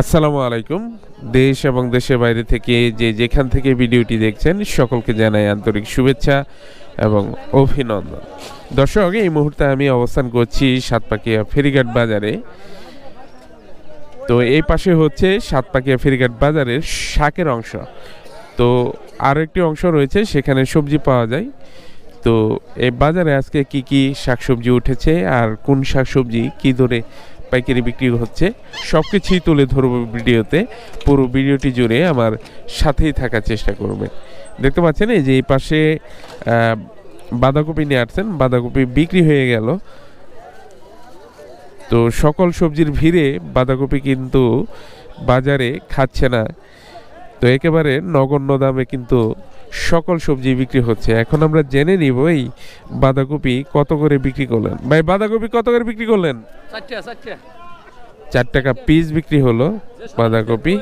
আসসালামু আলাইকুম। দেশ এবং দেশের বাইরে থেকে যে যেখান থেকে ভিডিওটি দেখছেন, সকলকে জানাই আন্তরিক শুভেচ্ছা এবং অভিনন্দন। দর্শক, এই মুহূর্তে আমি অবস্থান করছি সাতপাকিয়া ফেরিঘাট বাজারে। তো এই পাশে হচ্ছে সাতপাকিয়া ফেরিঘাট বাজারের শাকের অংশ। তো আরও একটি অংশ রয়েছে, সেখানে সবজি পাওয়া যায়। তো এই বাজারে আজকে কি কি শাকসবজি উঠেছে আর কোন শাকসবজি কি দরে পাইকারি বিক্রি হচ্ছে। সব কিছুই তুলে ধরবো ভিডিওতে। পুরো ভিডিওটি জুড়ে আমার সাথেই থাকার চেষ্টা করবেন। দেখতে পাচ্ছেন এই যে এই পাশে বাঁধাকপি নিয়ে আসছেন। বাঁধাকপি বিক্রি হয়ে গেল। তো সকল সবজির ভিড়ে বাঁধাকপি কিন্তু বাজারে খাচ্ছে না। তো একেবারে নগণ্য দামে কিন্তু সকল সবজি বিক্রি হচ্ছে। এখন আমরা জেনে নিব এই বাঁধাকপি কত করে বিক্রি করলেন। ভাই বাঁধাকপি কত করে বিক্রি করলেন? চার টাকা পিস বিক্রি হলো বাঁধাকপি।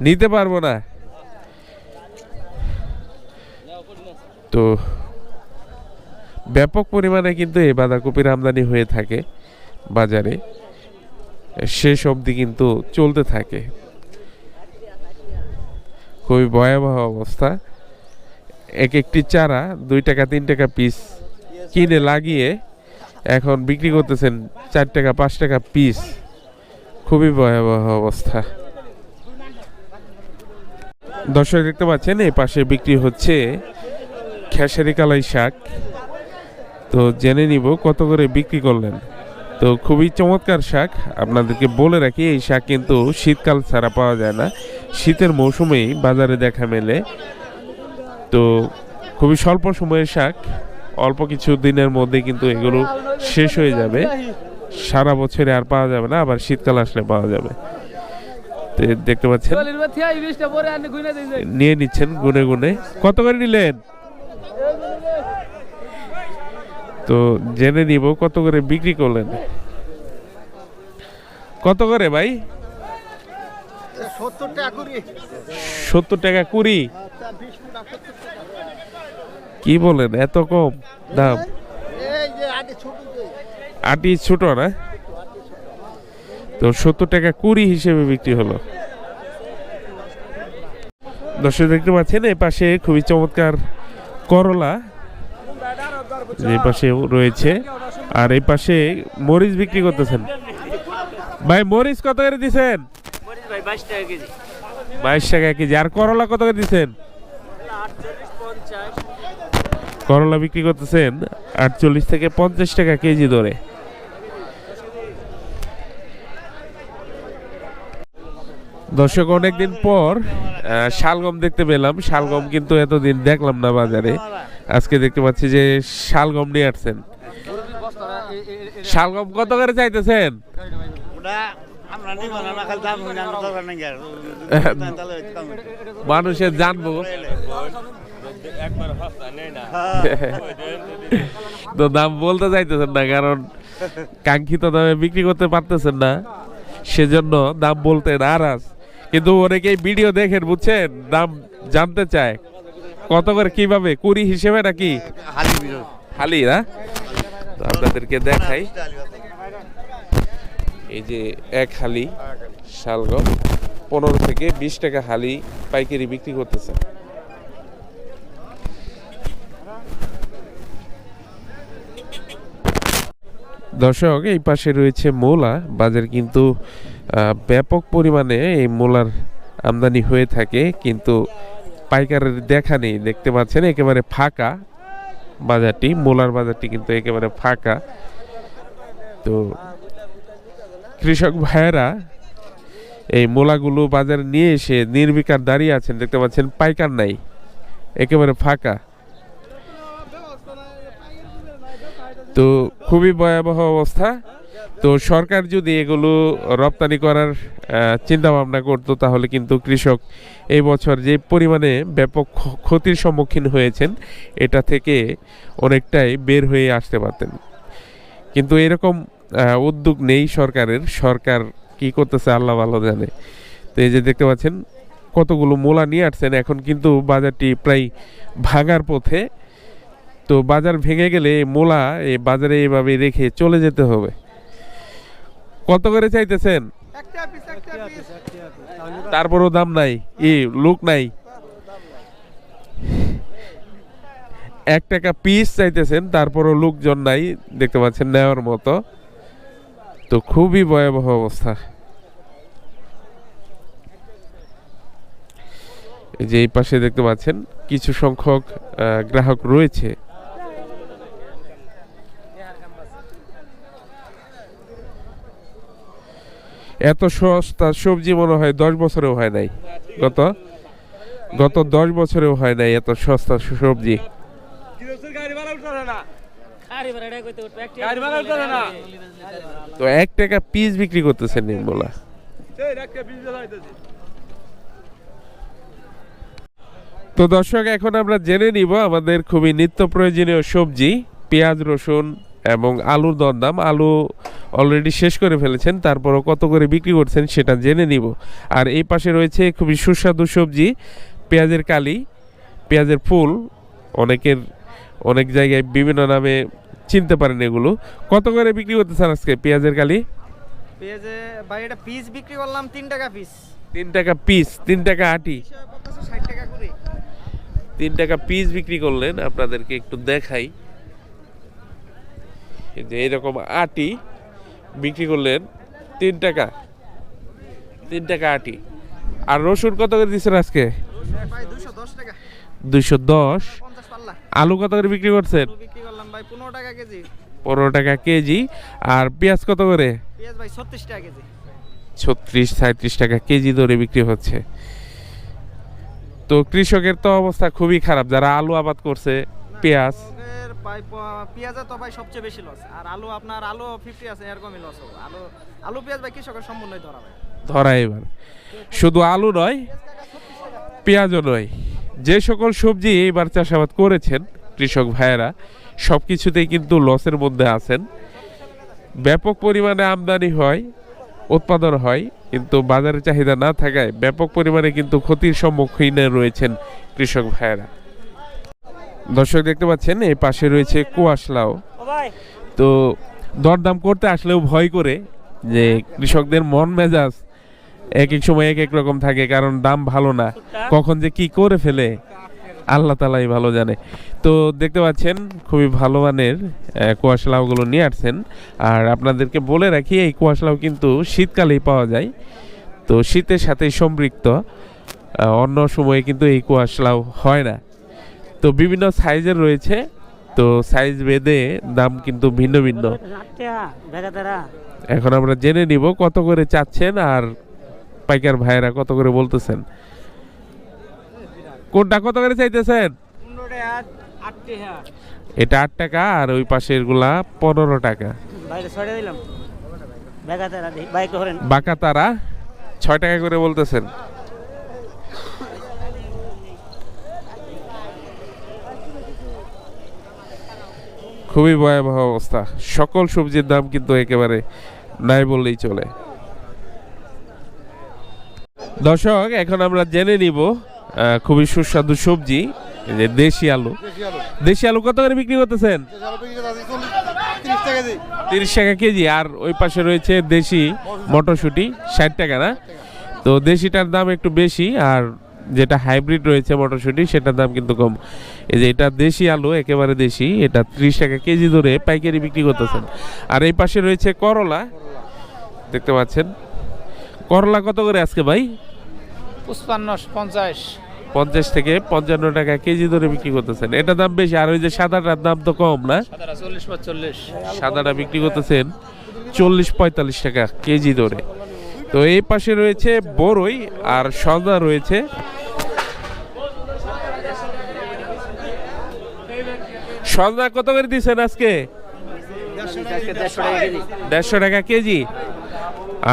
নিতে পারব না। তো ব্যাপক পরিমাণে কিন্তু এই বাঁধাকপির আমদানি হয়ে থাকে বাজারে। শেষ অবধি কিন্তু চলতে থাকে। খুবই ভয়াবহ অবস্থা। এক একটি চারা, দুই টাকা, তিন টাকা পিস কিনে লাগিয়ে এখন বিক্রি করতেছেন চার টাকা, পাঁচ টাকা পিস খুবই ভয়াবহ অবস্থা। দর্শক দেখতে পাচ্ছেন, এই পাশে বিক্রি হচ্ছে খেসারি কালাই শাক। তো জেনে নিব কত করে বিক্রি করলেন। তো খুবই চমৎকার শাক। আপনাদেরকে বলে রাখি, এই শাক কিন্তু শীতকাল ছাড়া পাওয়া যায় না। শীতের মৌসুমেই বাজারে দেখা মেলে। তো খুবই স্বল্প সময়ের শাক, অল্প কিছু দিনের মধ্যে কিন্তু এগুলো শেষ হয়ে যাবে। সারা বছরে আর পাওয়া যাবে না, আবার শীতকাল আসলে পাওয়া যাবে। দেখতে পাচ্ছেন? নিয়ে নিচ্ছেন গুনে গুনে। কত করে নিলেন? তো জেনে নিব কত করে বিক্রি করলেন। কত করে ভাই? সত্তর টাকা কুড়ি? কি বলেন এত কম দাম? যে যে। আটি ছোট না? তো সত্তর টাকা কুড়ি হিসেবে বিক্রি হলো। দর্শক দেখতে পাচ্ছেন এই পাশে খুবই চমৎকার করলা এই পাশে রয়েছে। আর এই পাশে মরিচ বিক্রি করতেছেন। ভাই মরিচ কত করে দিছেন? ভাই 22 টাকা কেজি। বাইশ টাকা কেজি। আর করলা কত করে দিছেন 48 50 করলা বিক্রি করতেছেন আটচল্লিশ থেকে পঞ্চাশ টাকা কেজি ধরে দর্শক অনেকদিন পর শালগম দেখতে পেলাম। শালগম কিন্তু এতদিন দেখলাম না বাজারে। আজকে দেখতে পাচ্ছি যে শালগম নিয়ে আসছেন। শালগম কত করে চাইতেছেন? মানুষের জানব। তো দাম বলতে চাইতেছেন না কারণ কাঙ্ক্ষিত দামে বিক্রি করতে পারতেছেন না। সেজন্য দাম বলতে নারাজ। কিন্তু অনেকেই ভিডিও দেখেন বুঝছেন? দাম জানতে চায়। কত করে কীভাবে? কুড়ি হিসেবে নাকি? হালি না? আপনাদেরকে দেখাই। এই যে এক হালি শালগম, পনেরো থেকে বিশ টাকা হালি পাইকারি বিক্রি করতেছে। দর্শক, এই পাশে রয়েছে মূলা। বাজার কিন্তু ব্যাপক পরিমাণে এই মোলার আমদানি হয়ে থাকে, কিন্তু পাইকারের দেখা নেই। দেখতে পাচ্ছেন, একেবারে ফাঁকা বাজারটি, মূলার বাজারটি কিন্তু একেবারে ফাঁকা। তো কৃষক ভাইয়েরা, এই মূলাগুলো বাজারে নিয়ে এসে নির্বিকার দাঁড়িয়ে আছেন। দেখতে পাচ্ছেন, পাইকার নাই, একেবারে ফাঁকা। তো খুবই ভয়াবহ অবস্থা। তো সরকার যদি এগুলো রপ্তানি করার চিন্তা ভাবনা করতো, তাহলে কিন্তু কৃষক এই বছর যে পরিমাণে ব্যাপক ক্ষতির সম্মুখীন হয়েছেন, এটা থেকে অনেকটাই বের হয়ে আসতে পারতেন। কিন্তু এরকম উদ্যোগ নেই সরকারের। সরকার কি করতেছে আল্লাহ ভালো জানে। তো এই যে দেখতে পাচ্ছেন, কতগুলো মোলা নিয়ে আসছেন। এখন কিন্তু বাজারটি প্রায় ভাঙার পথে। তো বাজার ভেঙে গেলে মোলা এই বাজারে এভাবে রেখে চলে যেতে হবে। কত করে চাইতেছেন? তারপরও দাম নাই। ই লুক নাই। এক টাকা পিস চাইতেছেন, তারপরও লোকজন নাই। দেখতে পাচ্ছেন নেওয়ার মতো। তো খুবই ভয়াবহ অবস্থা। যে এই পাশে দেখতে পাচ্ছেন, কিছু সংখ্যক গ্রাহক রয়েছে। এত সস্তা সবজি মনে হয় দশ বছরেও হয় নাই। গত গত দশ বছরেও হয় নাই এত সস্তা সবজি। তো এক টাকা পিস বিক্রি করতেছেন নির্মলা তো দর্শক, এখন আমরা জেনে নিব আমাদের খুবই নিত্য প্রয়োজনীয় সবজি, পেঁয়াজ, রসুন এবং আলুর দরদাম। আলু অলরেডি শেষ করে ফেলেছেন, তারপরও কত করে বিক্রি করছেন সেটা জেনে নিব। আর এই পাশে রয়েছে খুবই সুস্বাদু সবজি, পেঁয়াজের কালি, পেঁয়াজের ফুল। অনেকের অনেক জায়গায় বিভিন্ন নামে চিনতে পারেন এগুলো। কত করে বিক্রি করতেছেন আজকে পেঁয়াজের কালি পেঁয়াজে ভাই এটা পিস বিক্রি করলাম তিন টাকা পিস তিন টাকা পিস তিন টাকা আটি। ষাট টাকা করে। তিন টাকা পিস বিক্রি করলেন আপনাদেরকে একটু দেখাই। এই যে এইরকম আটি বিক্রি করলেন তিন টাকা। তিন টাকা আটি। আর রসুন কত করে দিচ্ছেন আজকে? দুশো দশ। আলু কত করে বিক্রি করছেন? বিক্রি করলাম ভাই পনেরো টাকা কেজি। পনেরো টাকা কেজি। আর পেঁয়াজ কত করে? পেঁয়াজ ভাই ছত্রিশ টাকা কেজি। ছত্রিশ সাঁত্রিশ টাকা কেজি দরে বিক্রি হচ্ছে। তো কৃষকের তো অবস্থা খুবই খারাপ যারা আলু আবাদ করছে পেঁয়াজ। তো ভাই সবচেয়ে বেশি লস আর আলু আপনার আলু ফিফটি আছে এরকমই লস আলু আলু পেঁয়াজ ভাই কৃষকের সম্পূর্ণই ধরা ভাই। ধরা এবার। শুধু আলু নয় পেঁয়াজও নয়। যে সকল সবজি এবার চাষাবাদ করেছেন কৃষক ভাইয়েরা সব কিছুতেই কিন্তু লসের মধ্যে আছেন। ব্যাপক পরিমাণে আমদানি হয়, উৎপাদন হয়, কিন্তু বাজারে চাহিদা না থাকায় ব্যাপক পরিমাণে কিন্তু ক্ষতির সম্মুখীনে রয়েছেন কৃষক ভাইয়েরা। দর্শক দেখতে পাচ্ছেন, এই পাশে রয়েছে কুয়াশলাও। তো দরদাম করতে আসলেও ভয় করে যে কৃষকদের মন মেজাজ এক এক সময় এক এক রকম থাকে কারণ দাম ভালো না। কখন যে কি করে ফেলে আল্লাহ তালাই ভালো জানে। তো দেখতে পাচ্ছেন খুবই ভালো মানের আহ, কুয়াশলাউগুলো নিয়ে আসছেন। আর আপনাদেরকে বলে রাখি এই কুয়াশলাউ কিন্তু শীতকালেই পাওয়া যায়। তো শীতের সাথে সম্পৃক্ত অন্য সময়ে কিন্তু এই কুয়াশলাউ হয় না। তো বিভিন্ন সাইজের রয়েছে তো সাইজ ভেদে দাম কিন্তু ভিন্ন ভিন্ন। এখন আমরা জেনে নিব কত করে চাচ্ছেন আর পাইকার ভাইয়েরা কত করে বলতেছেন? কোনটা কত করে চাইতেছেন? এটা আট টাকা আর ওই পাশেরগুলা পনেরো টাকা। বাঁকা তারা ছয় টাকা করে বলতেছেন। খুবই ভয়াবহ অবস্থা। সকল সবজির দাম কিন্তু একেবারে নাই বললেই চলে। দর্শক এখন আমরা জেনে নিব খুবই সুস্বাদু সবজি যে দেশি আলু। দেশি আলু। কত করে বিক্রি করতেছেন? তিরিশ টাকা কেজি। আর ওই পাশে রয়েছে দেশি মটরশুঁটি ষাট টাকা না? তো দেশিটার দাম একটু বেশি আর যেটা হাইব্রিড রয়েছে মটরশুঁটি সেটার দাম কিন্তু কম। এই যে এটা দেশি আলু একেবারে দেশি এটা ত্রিশ টাকা কেজি ধরে পাইকারি বিক্রি করতেছেন। আর এই পাশে রয়েছে করলা দেখতে পাচ্ছেন। করলা কত করে আজকে ভাই? পঞ্চাশ পঞ্চাশ থেকে পঞ্চান্ন টাকা কেজি ধরে বিক্রি করতেছেন। এটা দাম বেশি আর ওই যে সাদাটার দাম তো কম না? চল্লিশ চল্লিশ। সাদাটা বিক্রি করতেছেন চল্লিশ পঁয়তাল্লিশ টাকা কেজি ধরে। তো এই পাশে রয়েছে বড়ই আর সদা রয়েছে। সদা কত করে দিচ্ছেন আজকে? দেড়শো টাকা কেজি?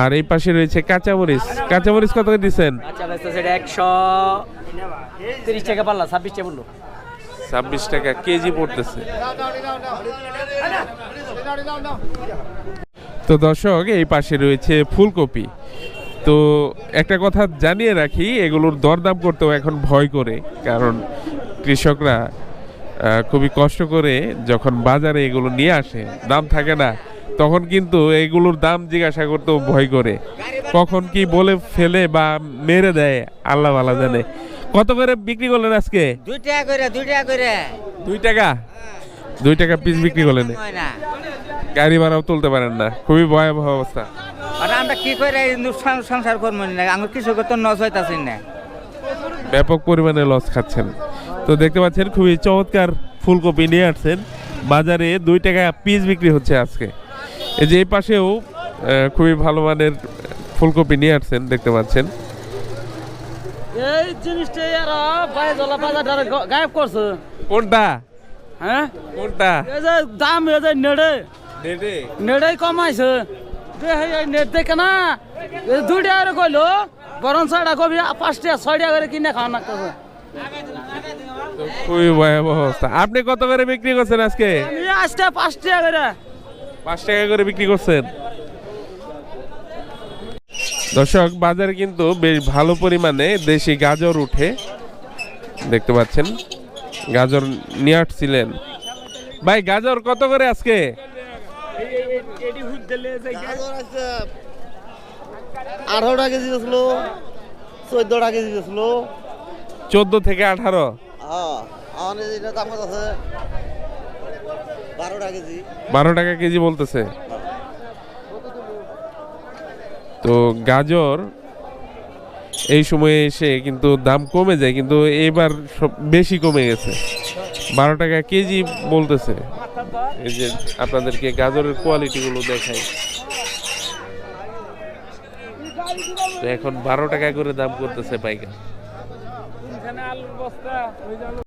আর এই পাশে রয়েছে কাঁচামরিচ কাঁচামরিচ কত করে দিচ্ছেন? একশো তিরিশ টাকা পারলা ছাব্বিশ টাকা বলল ছাব্বিশ টাকা কেজি পড়তেছে। তো দর্শক এই পাশে রয়েছে ফুলকপি। তো একটা কথা জানিয়ে রাখি এগুলোর দরদাম করতেও এখন ভয় করে। কারণ কৃষকরা খুবই কষ্ট করে যখন বাজারে এগুলো নিয়ে আসে দাম থাকে না। তখন কিন্তু এগুলোর দাম জিজ্ঞাসা করতে ভয় করে। কখন কি বলে ফেলে বা মেরে দেয় আল্লাহ ভালো জানে। কত করে বিক্রি করলেন আজকে? দুই টাকা করে দুই টাকা করে। দুই টাকা? দুই টাকা পিস বিক্রি করলেন। গাড়ি ভাড়াও তুলতে পারেন না। খুবই ভয়াবহ অবস্থা। আর আমরা কি করে সংসার করব না? আমার তো নজ হইতাছি না। ব্যাপক পরিমাণে লস খাচ্ছেন। তো দেখতে পাচ্ছেন খুবই চমৎকার ফুলকপি নিয়ে আসছেন। বাজারে দুই টাকা পিস বিক্রি হচ্ছে আজকে। এই যে এই পাশেও খুবই ভালো মানের ফুলকপি নিয়ে আসছেন দেখতে পাচ্ছেন। এই জিনিসটা বাইরে জলা বাজার গায়েব করছে। কোনটা? হ্যাঁ? কোনটা? এই যে দাম এই যে নেড়ে। নেড়ে? কমাইছে। দে হেই এই নেট দেখে না? দুই টাকা করে কইলো বরং ছয়টা কবি পাঁচ টাকা ছয় টাকা করে কিনে খাওয়া লাগতেছে তো খুবই ভয়াবহ অবস্থা। আপনি কত করে বিক্রি করছেন আজকে? আজকে পাঁচ টাকা করে। পাঁচ টাকা করে বিক্রি করছেন। দর্শক বাজারে কিন্তু বেশ ভালো পরিমাণে দেশি গাজর উঠে। দেখতে পাচ্ছেন গাজর নিয়ে আসছিলেন। ভাই গাজর কত করে আজকে? আঠারো টাকা কেজি বেছিল চোদ্দ টাকা কেজি বেছিল চোদ্দ থেকে আঠারো? হ্যাঁ আমার দাম আছে। বারো টাকা কেজি। বারো টাকা কেজি বলতেছে। তো গাজর এই সময়ে এসে কিন্তু দাম কমে যায় কিন্তু এবার সব বেশি কমে গেছে। বারো টাকা কেজি বলতেছে। এই যে আপনাদেরকে গাজরের কোয়ালিটি গুলো দেখাই। তো এখন বারো টাকা করে দাম করতেছে পাইকার।